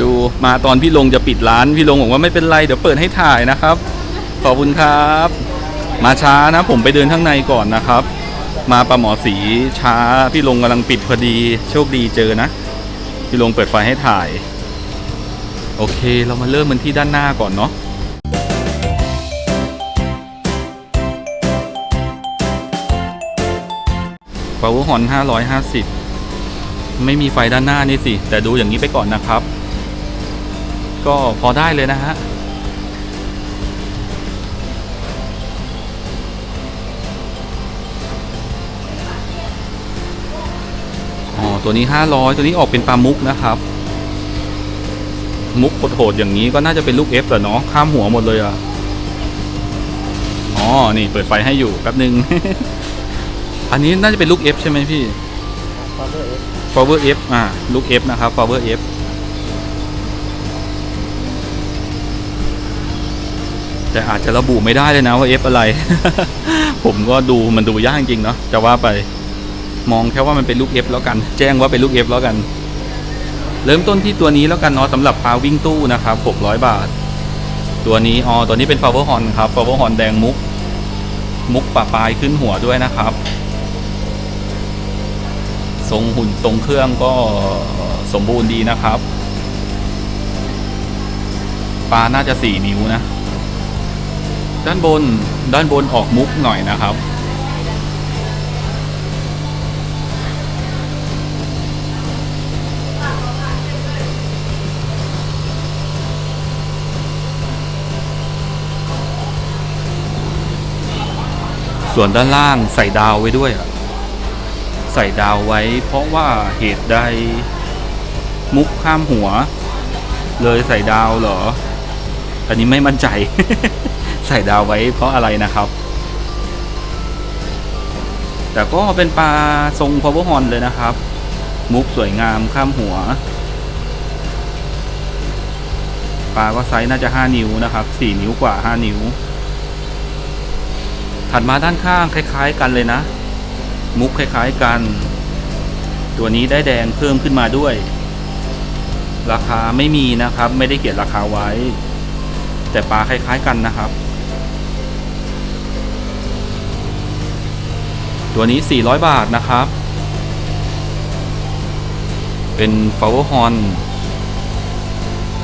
ดูมาตอนพี่ลงจะปิดร้าน พี่ลงบอกว่าไม่เป็นไรเดี๋ยวเปิดให้ถ่ายนะครับ ขอบคุณครับ มาช้านะ ผมไปเดินข้างในก่อนนะครับ มาปลาหมอสีช้าพี่ลงกำลังปิดพอดี โชคดีเจอนะ พี่ลงเปิดไฟให้ถ่าย โอเค เรามาเริ่มมันที่ด้านหน้าก่อนเนาะ Power Horn 550 ไม่มีไฟด้านหน้านี่สิ แต่ดูอย่างนี้ไปก่อนนะครับ ก็พอได้เลยนะฮะอ๋อตัวนี้ 500 ตัวนี้ออกเป็นปลามุกนะครับ มุกโหดๆอย่างนี้ก็น่าจะเป็นลูก F แหละเนาะข้ามหัวหมดเลยอะอ๋อนี่เปิดไฟให้อยู่แป๊บนึง อันนี้น่าจะเป็นลูก F ใช่ไหมพี่ power F อ่าลูก F นะครับ power F แต่อาจจะระบุไม่ได้เลยนะว่า F อะไร ผมก็ดูมันดูยากจริงเนาะจะว่าไปมองแค่ว่ามันเป็นลูก F แล้วกัน แจ้งว่าเป็นลูก F แล้วกัน เริ่มต้นที่ตัวนี้แล้วกันเนาะสำหรับพาวิ่งตู้นะครับ600 บาท ตัวนี้อ๋อตัวนี้เป็น power horn ครับ power horn แดงมุก มุกปะปลายขึ้นหัวด้วยนะครับ ทรงหุ่นทรงเครื่องก็สมบูรณ์ดีนะครับปลาน่าจะสี่นิ้วนะ ด้านบนด้านบนออกมุกหน่อยนะครับ ส่วนด้านล่างใส่ดาวไว้ด้วยอะใส่ดาวไว้เพราะว่าเหตุใดมุกข้ามหัว เลยใส่ดาวเหรอ อันนี้ไม่มั่นใจ ใส่ดาวไว้เพราะอะไรนะครับ แต่ก็เป็นปลาทรงพาวเวอร์ฮอนเลยนะครับ มุกสวยงามข้ามหัว ปลาก็ไซส์น่าจะ 5 นิ้วนะครับ 4 นิ้วกว่า 5 นิ้ว ถัดมาด้านข้างคล้าย ๆ กันเลยนะ มุกคล้าย ๆ กัน ตัวนี้ได้แดงเพิ่มขึ้นมาด้วย ราคาไม่มีนะครับ ไม่ได้เขียนราคาไว้ แต่ปลาคล้าย ๆ กันนะครับ ตัวนี้ 400 บาทนะครับ เป็น flower horn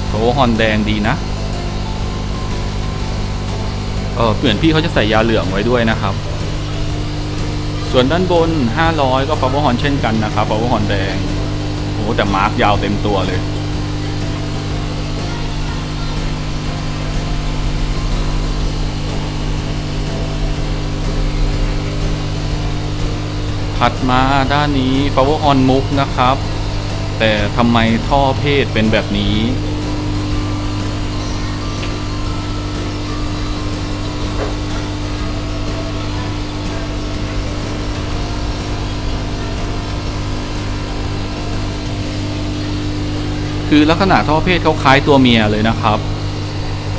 flower horn แดงดีนะ เออเปลี่ยนพี่เขาจะใส่ยาเหลืองไว้ด้วยนะครับ ส่วนด้านบน 500 ก็ power horn เช่นกันนะครับ power horn แดงโอ้แต่มาร์กยาวเต็มตัวเลย ถัดมาด้านนี้ power on มุกนะครับ แต่ทำไมท่อเพศเป็นแบบนี้ คือลักษณะท่อเพศเขาคล้ายตัวเมียเลยนะครับ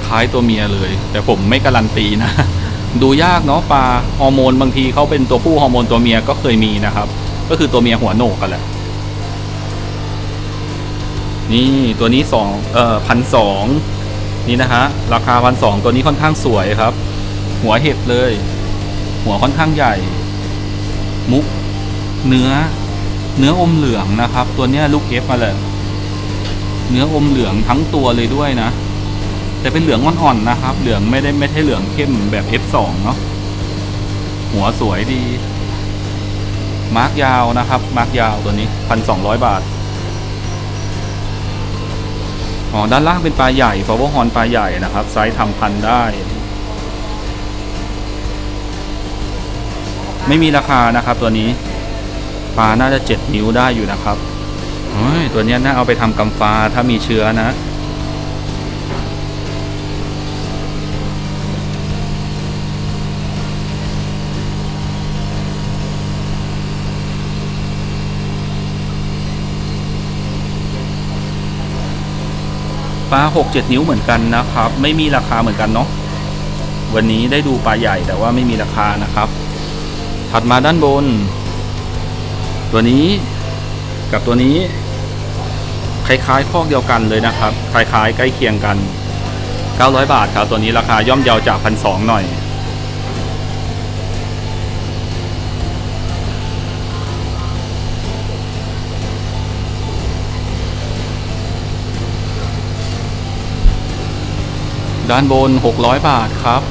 คล้ายตัวเมียเลย แต่ผมไม่การันตีนะ ดูยากเนาะปลาฮอร์โมนบางทีเขาเป็นตัวผู้ฮอร์โมนตัวเมียก็เคยมีนะครับ ก็คือตัวเมียหัวโหนกกันแหละนี่ตัวนี้สองเอ่อพันสองนี่นะฮะราคาพันสองตัวนี้ค่อนข้างสวยครับ หัวเห็บเลย หัวค่อนข้างใหญ่ มุก เนื้อ เนื้ออมเหลืองนะครับ ตัวเนี้ยลูกเอฟมาเลยเนื้ออมเหลืองทั้งตัวเลยด้วยนะ แต่เป็นเหลืองอ่อนๆนะครับ เหลืองไม่ได้ไม่ใช่เหลืองเข้มแบบ F2 เนาะหัวสวยดี มาร์กยาวนะครับ มาร์กยาวตัวนี้พันสองร้อยบาทอ๋อด้านล่างเป็นปลาใหญ่ฟอ w ว r ร์ฮอนปลาใหญ่นะครับ ไซส์ทำพันได้ ไม่มีราคานะครับตัวนี้ ปลาน่าจะเจ็ดนิ้วได้อยู่นะครับตัวนี้น่าเอาไปทำกำฟ้าถ้ามีเชื้อนะ ปลาหกเจ็ดนิ้วเหมือนกันนะครับ ไม่มีราคาเหมือนกันเนาะวันนี้ได้ดูปลาใหญ่แต่ว่าไม่มีราคานะครับ ถัดมาด้านบน ตัวนี้กับตัวนี้ คล้ายๆคอกเดียวกันเลยนะครับ คล้ายๆ ใกล้เคียงกัน 900 บาทครับ ตัวนี้ราคาย่อมเยาจากพันสหน่อย ด้านบน 600 บาทครับ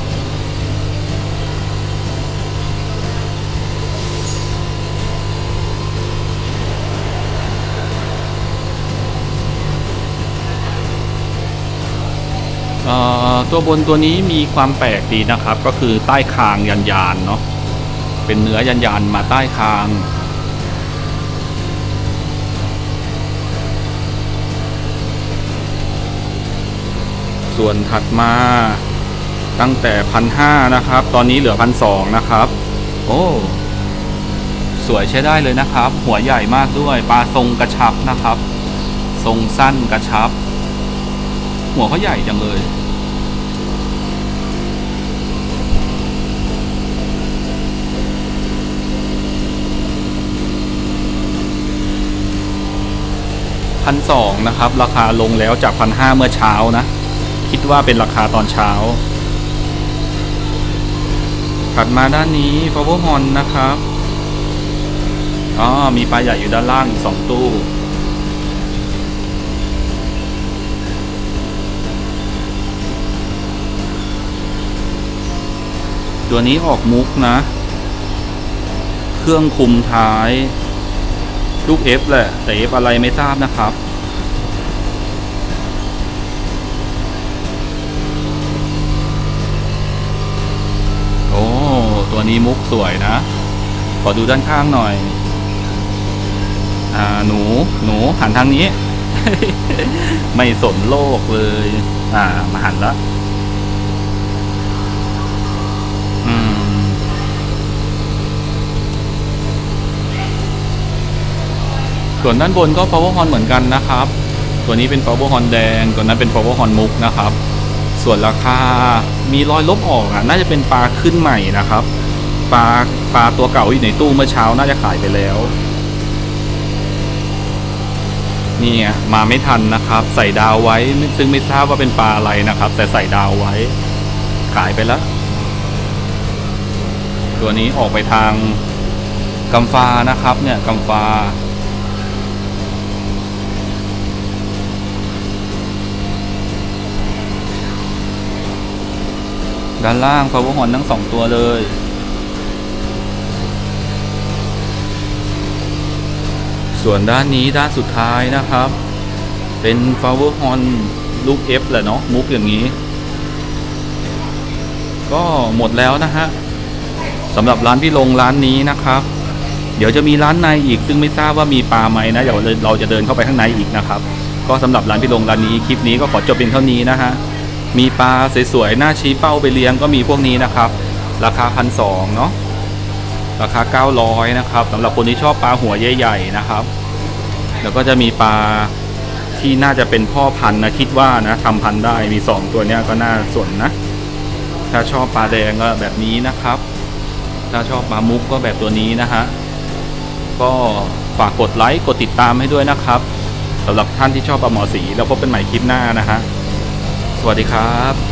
ตัวบนตัวนี้มีความแปลกดีนะครับ ก็คือใต้คางยันยานเนาะเป็นเนื้อยันยานมาใต้คาง ส่วนถัดมาตั้งแต่พันห้านะครับ ตอนนี้เหลือพันสองนะครับ โอ้สวยใช้ได้เลยนะครับ หัวใหญ่มากด้วย ปลาทรงกระชับนะครับ ทรงสั้นกระชับ หัวเขาใหญ่จังเลยพันสองนะครับ ราคาลงแล้วจากพันห้าเมื่อเช้านะ ว่าเป็นราคาตอนเช้า ถัดมาด้านนี้ฟาวเวอร์ฮอนะครับอ๋อมีปลาใหญ่อยู่ด้านล่างอีกสองตู้ ตัวนี้ออกมุกนะ เครื่องคุมท้าย ลูก F แหละ แต่ F อะไรไม่ทราบนะครับ นี้มุกสวยนะ ขอดูด้านข้างหน่อย อ่า หนู หนูหันทางนี้ ไม่สนโลกเลย อ่า มาหันและอืมส่วนด้านบนก็ power horn เหมือนกันนะครับ ตัวนี้เป็น power horn แดง ตัวนั้นเป็น power horn มุกนะครับ ส่วนราคา มีรอยลบออกอะ น่าจะเป็นปลาขึ้นใหม่นะครับ ปลาปลาตัวเก่าอยู่ในตู้เมื่อเช้าน่าจะขายไปแล้วนี่ไงมาไม่ทันนะครับ ใส่ดาวไว้ซึ่งไม่ทราบว่าเป็นปลาอะไรนะครับ แต่ใส่ดาวไว้ ขายไปแล้ว ตัวนี้ออกไปทางกำฟานะครับ เนี่ยกำฟาด้านล่าง power horn ทั้งสองตัวเลย ส่วนด้านนี้ด้านสุดท้ายนะครับ เป็น power horn ลูก F แหละเนาะมุกอย่างนี้ ก็หมดแล้วนะฮะสำหรับร้านพี่ลงร้านนี้นะครับ เดี๋ยวจะมีร้านในอีกซึ่งไม่ทราบว่ามีปลาไหมนะเดี๋ยวเราจะเดินเข้าไปข้างในอีกนะครับ ก็สำหรับร้านพี่ลงร้านนี้คลิปนี้ก็ขอจบเพียงเท่านี้นะฮะมีปลาสวยๆหน้าชี้เป้าไปเลี้ยงก็มีพวกนี้นะครับ ราคาพันสองเนาะ ราคา 900 นะครับสำหรับคนที่ชอบปลาหัวใหญ่ๆนะครับ แล้วก็จะมีปลาที่น่าจะเป็นพ่อพันธุ์นะคิดว่านะทำพันธุ์ได้มี 2 ตัวเนี้ยก็น่าสนนะ ถ้าชอบปลาแดงก็แบบนี้นะครับ ถ้าชอบปลามุกก็แบบตัวนี้นะฮะก็ฝากกดไลค์กดติดตามให้ด้วยนะครับสำหรับท่านที่ชอบปลาหมอสีแล้วพบกันใหม่คลิปหน้านะฮะสวัสดีครับ